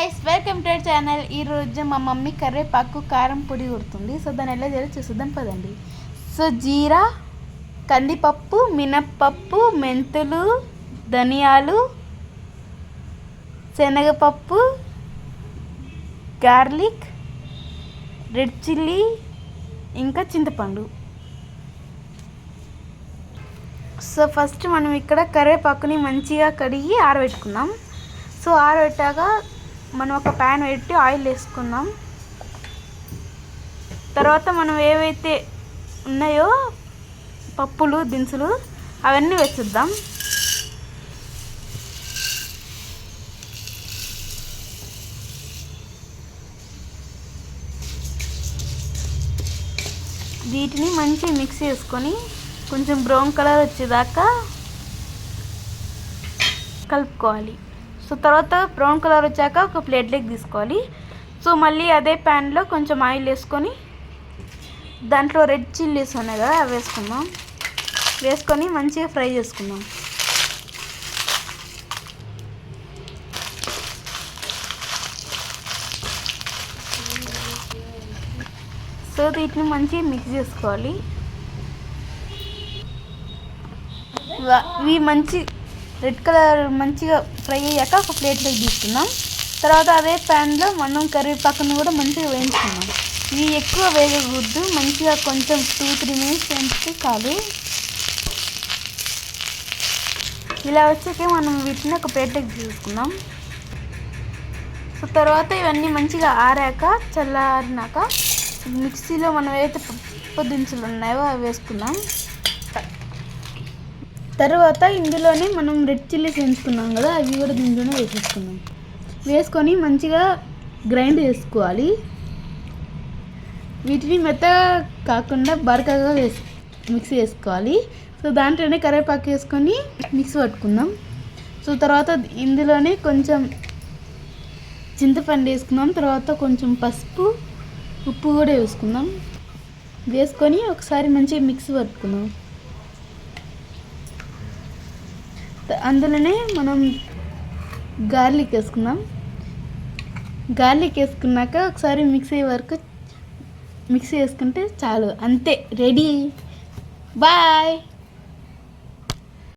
Guys welcome to channel ఈరోజు మా mummy కరివేపాకు కారం పొడి కొడుతుంది సో దాన్ని ఎలా చేయాలో చూసుద్దాం పదండి. సో జీరా కందిపప్పు మినప్పప్పు మెంతులు ధనియాలు శనగపప్పు గార్లిక్ రెడ్ చిల్లీ ఇంకా చింతపండు. సో ఫస్ట్ మనం ఇక్కడ కరివేపాకుని మంచిగా కడిగి ఆరబెట్టుకుందాం. సో ఆరబెట్టాక మనం ఒక ప్యాన్ పెట్టి ఆయిల్ వేసుకుందాం. తర్వాత మనం ఏవైతే ఉన్నాయో పప్పులు దినుసులు అవన్నీ వేసిద్దాం. వీటిని మంచి మిక్స్ చేసుకొని కొంచెం బ్రౌన్ కలర్ వచ్చేదాకా కలుపుకోవాలి. సో తర్వాత బ్రౌన్ కలర్ వచ్చాక ఒక ప్లేట్లోకి తీసుకోవాలి. సో మళ్ళీ అదే ప్యాన్లో కొంచెం ఆయిల్ వేసుకొని దాంట్లో రెడ్ చిల్లీస్ ఉన్నాయి కదా అవి వేసుకుందాం. వేసుకొని మంచిగా ఫ్రై చేసుకుందాం. సో వీటిని మంచిగా మిక్స్ చేసుకోవాలి. ఇవి మంచి రెడ్ కలర్ మంచిగా ఫ్రై అయ్యాక ఒక ప్లేట్లోకి తీసుకుందాం. తర్వాత అదే ప్యాన్లో మనం కరివేపాకును కూడా మంచిగా వేయించుకుందాం. ఇవి ఎక్కువ వేగకూడదు మంచిగా కొంచెం టూ త్రీ మినిట్స్ వేయించితే చాలు. ఇలా వచ్చాక మనం వీటిని ఒక ప్లేట్లోకి తీసుకుందాం. సో తర్వాత ఇవన్నీ మంచిగా ఆరాక చల్లారినాక మిక్సీలో మనం ఏదైతే పప్పు దినుసులు ఉన్నాయో అవి వేసుకుందాం. తర్వాత ఇందులోనే మనం రెడ్ చిల్లీస్ వేసుకున్నాం కదా అవి కూడా దీంట్లోనే వేసేసుకున్నాం వేసుకొని మంచిగా గ్రైండ్ చేసుకోవాలి. వీటిని మెత్తగా కాకుండా బరకగా వేసు మిక్స్ చేసుకోవాలి. సో దాంట్లోనే కరివేపాకు వేసుకొని మిక్స్ పట్టుకుందాం. సో తర్వాత ఇందులోనే కొంచెం చింతపండు వేసుకుందాం. తర్వాత కొంచెం పసుపు ఉప్పు కూడా వేసుకుందాం. వేసుకొని ఒకసారి మంచిగా మిక్స్ పట్టుకుందాం. అందులోనే మనం గార్లిక్ వేసుకుందాం. గార్లిక్ వేసుకున్నాక ఒకసారి మిక్సీ వరకు మిక్సీ వేసుకుంటే చాలు. అంతే రెడీ. బాయ్.